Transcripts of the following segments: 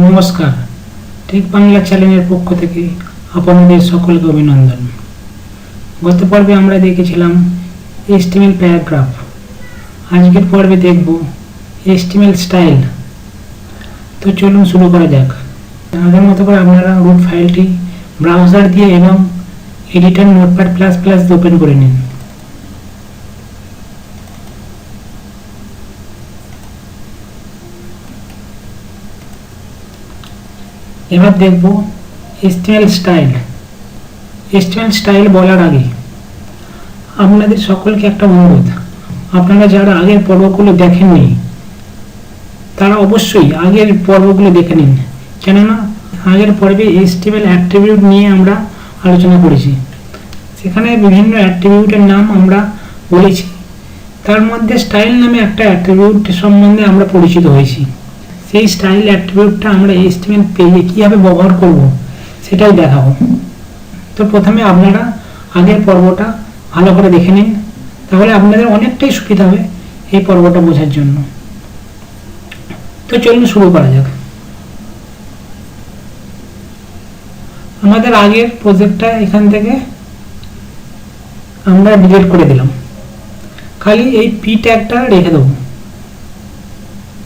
নমস্কার। ঠিক বাংলা চ্যানেলের পক্ষ থেকে আপনাদের সকলকে অভিনন্দন। গত পর্বে আমরা দেখেছিলাম এস্টিমেল প্যারাগ্রাফ। আজকের পর্বে দেখব এস্টিমেল স্টাইল। তো চলুন শুরু করা যাক। আগের মতো করে আপনারা রুট ফাইলটি ব্রাউজার দিয়ে এবং editor notepad plus plus open করে নিন। এবার দেখব এস্টিমেল স্টাইল এস্টিমেল স্টাইল বলার আগে আপনাদের সকলকে একটা অনুরোধ। আপনারা যারা আগের পর্বগুলো দেখেননি, তারা অবশ্যই আগের পর্বগুলো দেখে নিন। কেননা আগের পর্বে এস্টিমেল অ্যাট্রিবিউট নিয়ে আমরা আলোচনা করেছি। সেখানে বিভিন্ন অ্যাট্রিবিউটের নাম আমরা বলেছি। তার মধ্যে স্টাইল নামে একটা অ্যাট্রিবিউট সম্বন্ধে আমরা পরিচিত হয়েছি। সেই স্টাইল অ্যাট্রিবিউটটা আমরা এস্টিমেট পেজে কীভাবে ব্যবহার করব, সেটাই দেখাবো। তো প্রথমে আপনারা আগের পর্বটা ভালো করে দেখে নিন, তাহলে আপনাদের অনেকটাই সুবিধা হবে এই পর্বটা বোঝার জন্য। তো চলুন শুরু করা যাক। আমাদের আগের প্রজেক্টটা এখান থেকে আমরা ডিলিট করে দিলাম। খালি এই পি ট্যাগটা রেখে দেবো।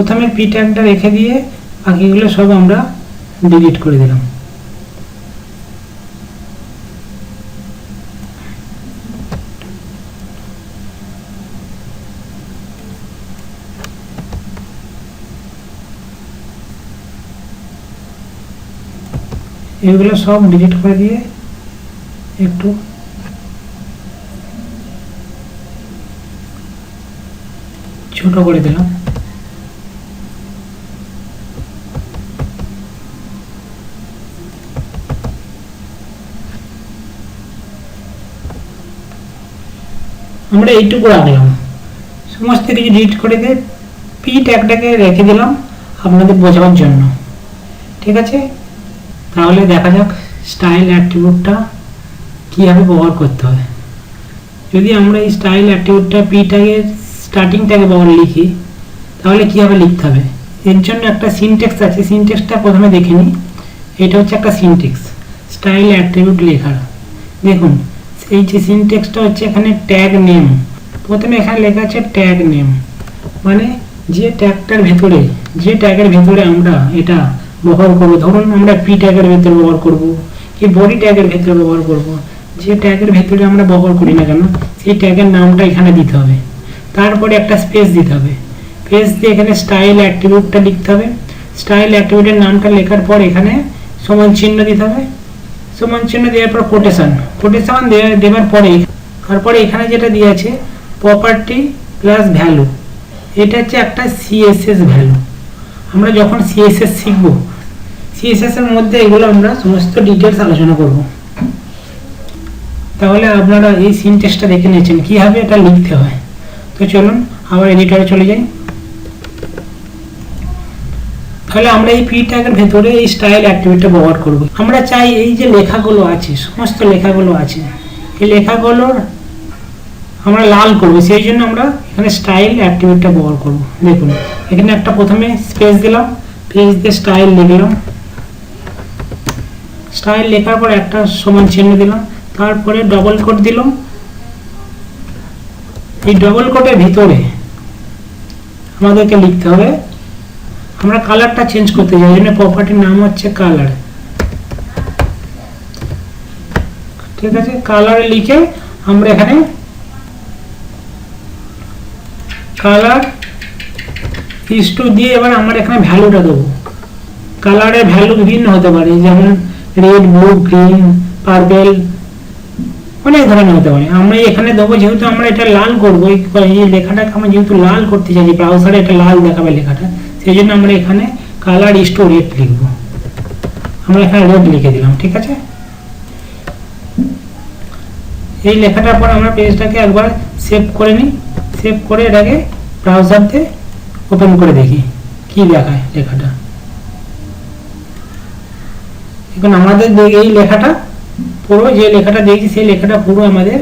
প্রথমে পি ট্যাগটা রেখে দিয়ে বাকিগুলো সব আমরা ডিলিট করে দিলাম। এগুলো সব ডিলিট করে দিয়ে একটু ছোট করে দিলাম। আমরা এইটুকু রাখলাম। সমস্ত কিছু ডিলিট করে দিয়ে পি ট্যাগটাকে রেখে দিলাম আপনাদের বোঝাবার জন্য। ঠিক আছে? তাহলে দেখা যাক স্টাইল অ্যাট্রিবিউটটা কীভাবে ব্যবহার করতে হয়। যদি আমরা এই স্টাইল অ্যাট্রিবিউটটা পি ট্যাগের স্টার্টিং ট্যাগে ব্যবহার লিখি, তাহলে কীভাবে লিখতে হবে? এর জন্য একটা সিনটেক্স আছে সিনটেক্সটা প্রথমে দেখে নিই। এটা হচ্ছে একটা সিনটেক্স স্টাইল অ্যাট্রিবিউট লেখার। দেখুন এই যে সিনটেক্সটা হচ্ছে এখানে ট্যাগ নেম প্রথমে এখানে লেখা আছে ট্যাগ নেম মানে যে ট্যাগটার ভেতরে, যে ট্যাগের ভেতরে আমরা এটা ব্যবহার করব, ধরুন আমরা পি ট্যাগের ভেতরে ব্যবহার করব, কি বডি ট্যাগের ভেতরে ব্যবহার করব, যে ট্যাগের ভেতরে আমরা ব্যবহার করি না কেন সেই ট্যাগের নামটা এখানে দিতে হবে। তারপরে একটা স্পেস দিতে হবে। স্পেস দিয়ে এখানে স্টাইল অ্যাট্রিবিউটটা লিখতে হবে। স্টাইল অ্যাট্রিবিউটের নামটা লেখার পর এখানে সমান চিহ্ন দিতে হবে। সমান চিহ্ন দেওয়ার পর কোটেশন কোটেশন দেওয়ার পরে তারপরে এখানে যেটা দিয়ে আছে প্রপার্টি প্লাস ভ্যালু এটা হচ্ছে একটা সিএসএস ভ্যালু আমরা যখন সিএসএস শিখব সিএসএস এর মধ্যে এগুলো আমরা সমস্ত ডিটেলস আলোচনা করব। তাহলে আপনারা এই সিনটেক্সটা দেখে নিয়েছেন। কীভাবে এটা লিখতে হয়। তো চলুন, আবার এডিটরে চলে যাই। তাহলে আমরা এই পি ট্যাগের ভেতরে এই স্টাইল অ্যাক্টিভিটিটা ব্যবহার করব। আমরা চাই এই যে লেখাগুলো আছে, সমস্ত লেখাগুলো আছে, এই লেখাগুলোর আমরা লাল করব, সেই জন্য আমরা এখানে স্টাইল অ্যাক্টিভিটিটা ব্যবহার করব। দেখুন, এখানে একটা প্রথমে স্পেস দিলাম পেজ দিয়ে স্টাইল লিখলাম। স্টাইল লেখার পর একটা সমান চিহ্ন দিলাম, তারপরে ডবল কোট দিলাম। এই ডবল কোটের ভিতরে আমাদেরকে লিখতে হবে আমরা কালারটা চেঞ্জ করতে চাই জন্য প্রপার্টির নাম হচ্ছে কালার ঠিক আছে? কালার লিখে আমরা এখানে কালার ইস টু দিয়ে এবার আমরা এখানে ভ্যালুটা দেবো। কালারের ভ্যালু বিভিন্ন হতে পারে, যেমন রেড ব্লু গ্রিন পার্পেল অনেক ধরনের হতে পারে। আমরা এখানে দেবো, যেহেতু আমরা এটা লাল করব, এই লেখাটাকে আমরা যেহেতু লাল করতে চাইছি ব্রাউজারে এটা লাল দেখাবে লেখাটা। সেই জন্য আমরা এখানে কালার রেড আমরা এখানে লিখে দিলাম, ঠিক আছে? এই লেখাটার পর আমরা পেজটাকে একবার সেভ করে নিই। সেভ করে এটাকে ব্রাউজারতে ওপেন করে দেখি, কি দেখায় লেখাটা। এখন আমাদের এই লেখাটা পুরো, যে লেখাটা দিয়েছি সেই লেখাটা পুরো আমাদের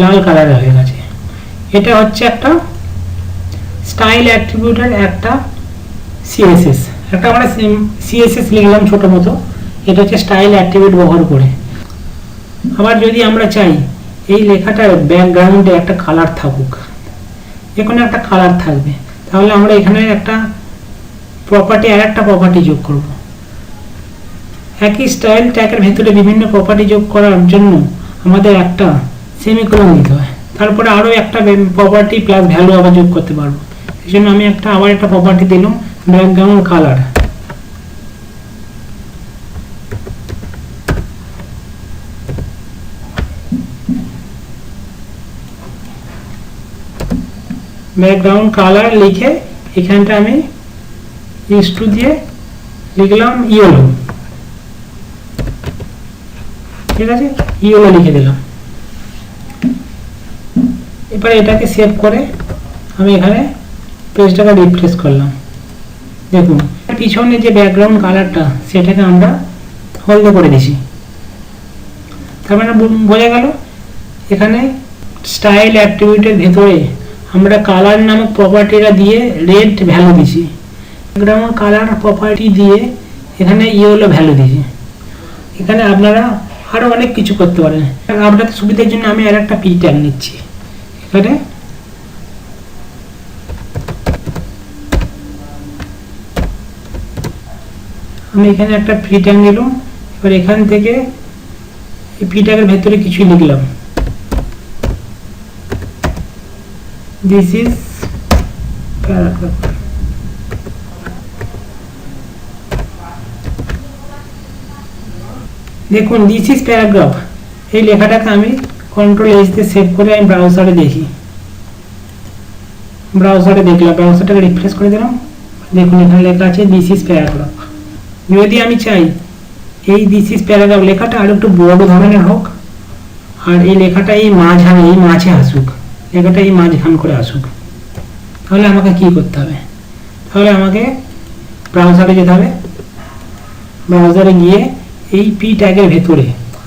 লাল কালার হয়ে গেছে। এটা হচ্ছে একটা স্টাইল অ্যাট্রিবিউটের একটা সিএসএস একটা আমরা সিএসএস লিখলাম ছোট মতো। এটা হচ্ছে স্টাইল অ্যাক্টিভেট ব্যবহার করে। আবার যদি আমরা চাই, এই লেখাটার ব্যাকগ্রাউন্ডে একটা কালার থাকুক। যে কোনো একটা কালার থাকবে। তাহলে আমরা এখানে একটা প্রপার্টি আর একটা প্রপার্টি যোগ করব। একই স্টাইল ট্যাগের ভেতরে বিভিন্ন প্রপার্টি যোগ করার জন্য আমাদের একটা সেমিকোলন দিতে হয়। তারপরে আরও একটা প্রপার্টি প্লাস ভ্যালু আবার যোগ করতে পারব। আমি একটা, আবার একটা প্রপার্টি দিলাম ব্যাকগ্রাউন্ড কালার ব্যাকগ্রাউন্ড কালার লিখে এখানটা আমি ইস্টু দিয়ে লিখলাম ইয়েলো ঠিক আছে? ইয়েলো লিখে দিলাম। এবার এটাকে সেভ করে আমি এখানে পেজটাকে রিপ্লেস করলাম। দেখুন পিছনে যে ব্যাকগ্রাউন্ড কালারটা সেটাকে আমরা হলদে করে দিছি। তার মানে বোঝা গেল, এখানে স্টাইল অ্যাক্টিভিটির ভেতরে আমরা কালার নামক প্রপার্টিটা দিয়ে রেড ভ্যালু দিছি। ব্যাকগ্রাউন্ড কালার প্রপার্টি দিয়ে এখানে ইয়েলো ভ্যালু দিয়েছি এখানে আপনারা আরও অনেক কিছু করতে পারেন। আপনাদের সুবিধার জন্য আমি আর একটা পি ট্যাগ নিচ্ছি। এখানে আমি এখানে একটা ট্যাগ নিলাম। এবার এখান থেকে এই ট্যাগের ভেতরে কিছু লিখলাম। দিস ইজ প্যারাগ্রাফ দেখুন দিস ইজ প্যারাগ্রাফ এই লেখাটাকে আমি কন্ট্রোল এস দিয়ে সেভ করে আমি ব্রাউজারে দেখি। ব্রাউজারে দেখলাম ব্রাউজারটাকে রিফ্রেশ করে দিলাম। দেখুন, এখানে লেখা আছে দিস ইজ প্যারাগ্রাফ যদি আমি চাই, এই দিস ইজ প্যারাগ্রাফ লেখাটা আর একটু বড় ধরনের হোক, আর এই লেখাটা এই মাঝখানে, এই মাঝে আসুক, লেখাটা এই মাঝখান করে আসুক, তাহলে আমাকে কি করতে হবে? তাহলে আমাকে ব্রাউজারে যেতে হবে। ব্রাউজারে গিয়ে এই পি ট্যাগের ভেতরে,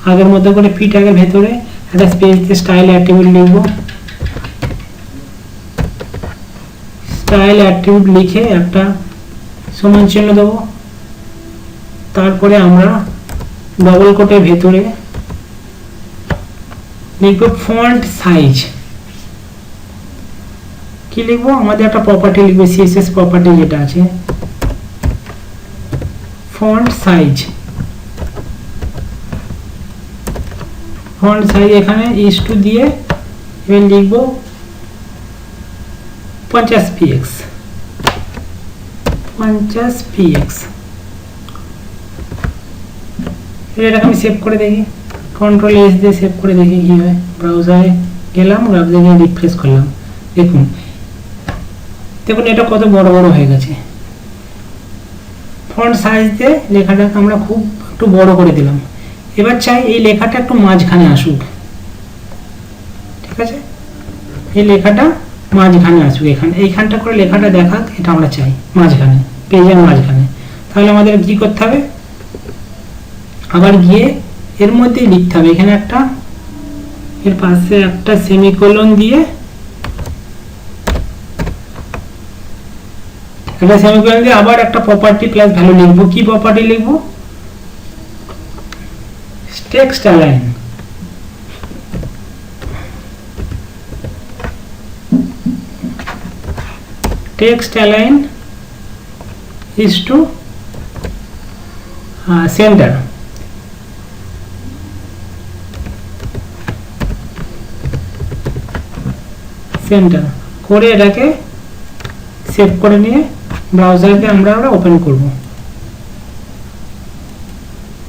আগের মতো করে পি ট্যাগের ভেতরে একটা স্পেস দিয়ে স্টাইল অ্যাট্রিবিউট লিখব। স্টাইল অ্যাট্রিবিউট লিখে একটা সমান চিহ্ন দেবো। তারপরে আমরা ডবল কোটের ভেতরে লিখব ফন্ট সাইজ কি লিখব? আমাদের একটা প্রপার্টি লিখব সিএসএস প্রপার্টি যেটা আছে। ফন্ট সাইজ ফন্ট সাইজ এখানে ইস টু দিয়ে এবার লিখব পঞ্চাশ পিএক্স পঞ্চাশ পিএক্স এটাকে আমি সেভ করে দেখি। কন্ট্রোল এস দিয়ে সেভ করে দেখি হয়। ব্রাউজারে গেলাম ব্রাউজারে গিয়ে রিফ্রেশ করলাম। দেখুন দেখুন এটা কত বড় বড় হয়ে গেছে। ফন্ট সাইজ দিয়ে লেখাটাকে আমরা খুব একটু বড় করে দিলাম। এবার চাই এই লেখাটা একটু মাঝখানে আসুক। ঠিক আছে? এই লেখাটা মাঝখানে আসুক এখানে। এইখানটা করে লেখাটা দেখাক, এটা আমরা চাই মাঝখানে পেজের মাঝখানে। তাহলে আমাদের কি করতে হবে? আবার গিয়ে এর মধ্যেই লিখতে হবে। এখানে একটা এর পাশে একটা সেমিকোলন দিয়ে একটা সেমিকোলন দিয়ে আবার একটা প্রপার্টি প্লাস ভ্যালু লিখব। কি প্রপার্টি লিখব? Text align text align is to uh, centre করে এটাকে সেভ করে নিয়ে ব্রাউজারকে আমরা আমরা ওপেন করব।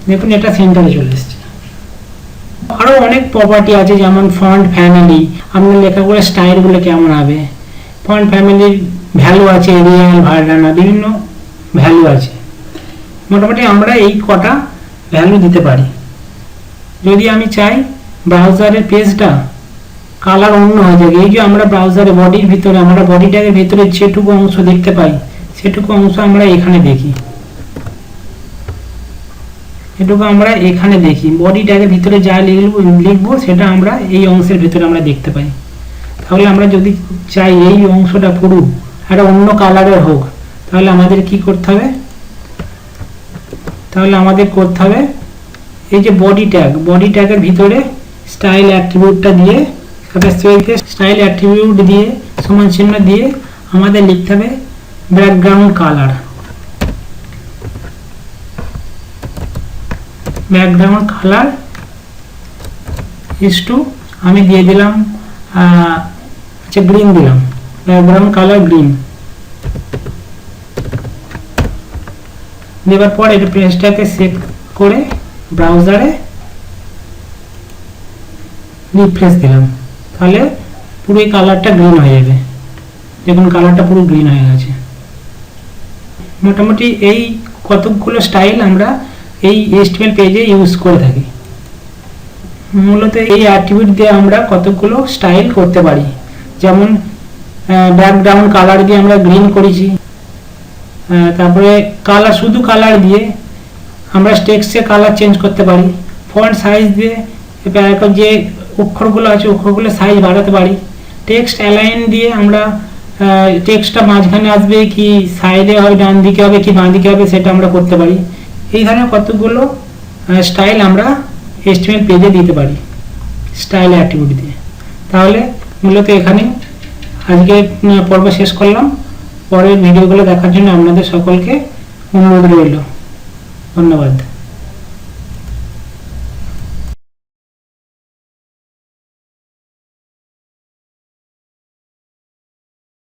দেখুন, এটা সেন্টারে চলে এসেছে। আরও অনেক প্রপার্টি আছে, যেমন ফন্ট ফ্যামিলি আপনার লেখাগুলো স্টাইলগুলো কেমন হবে? ফন্ট ফ্যামিলির ভ্যালু আছে রিয়েল ভার্ডানা বিভিন্ন ভ্যালু আছে। মোটামুটি আমরা এই কটা ভ্যালু দিতে পারি। যদি আমি চাই ব্রাউজারের পেজটা কালার অন্য হয়ে যাবে এই যে আমরা ব্রাউজারে বডির ভিতরে, আমরা বডি ট্যাগের ভিতরে যেটুকু অংশ দেখতে পাই, সেটুকু অংশ আমরা এখানে দেখি। এটুকু আমরা এখানে দেখি। বডি ট্যাগের ভিতরে যা লিখব লিখব, সেটা আমরা এই অংশের ভিতরে আমরা দেখতে পাই। তাহলে আমরা যদি চাই এই অংশটা পুরো একটা অন্য কালারের হোক, তাহলে আমাদের কি করতে হবে? তাহলে আমাদের করতে হবে, এই যে বডি ট্যাগ বডি ট্যাগের ভিতরে স্টাইল অ্যাট্রিবিউটটা দিয়ে স্পেসিফিকে স্টাইল অ্যাট্রিবিউট দিয়ে, সমান চিহ্ন দিয়ে আমাদের লিখতে হবে background colour. Background colour is to আমি দিয়ে দিলাম আচ্ছা গ্রিন দিলাম। ব্যাকগ্রাউন্ড কালার গ্রিন দেওয়ার পর এটা পেজটাকে সেভ করে ব্রাউজারে রিফ্রেশ দিলাম। তাহলে পুরো এই কালারটা গ্রিন হয়ে যাবে। দেখুন কালারটা পুরো গ্রিন হয়ে গেছে। মোটামুটি এই কতকগুলো স্টাইল আমরা এই এস্টিমেল পেজে ইউজ করে থাকি। মূলত এই অ্যাট্রিবিউট দিয়ে আমরা কতগুলো স্টাইল করতে পারি। যেমন ব্যাকগ্রাউন্ড কালার দিয়ে আমরা গ্রিন করেছি। তারপরে কালার শুধু কালার দিয়ে আমরা টেক্সটে কালার চেঞ্জ করতে পারি। ফন্ট সাইজ দিয়ে এবার যে অক্ষরগুলো আছে, অক্ষরগুলো সাইজ বাড়াতে পারি। টেক্সট অ্যালাইন দিয়ে আমরা টেক্সটটা মাঝখানে আসবে কি সাইডে হবে, ডান দিকে হবে কি বাঁ দিকে হবে সেটা আমরা করতে পারি। এই ধরনের কতগুলো স্টাইল আমরা এস্টিমেট পেজে দিতে পারি স্টাইল অ্যাক্টিভিটি দিয়ে। তাহলে মূলত এখানে আজকে পর্ব শেষ করলাম। পরের ভিডিওগুলো দেখার জন্য আপনাদের সকলকে অনুরোধ রইল। ধন্যবাদ।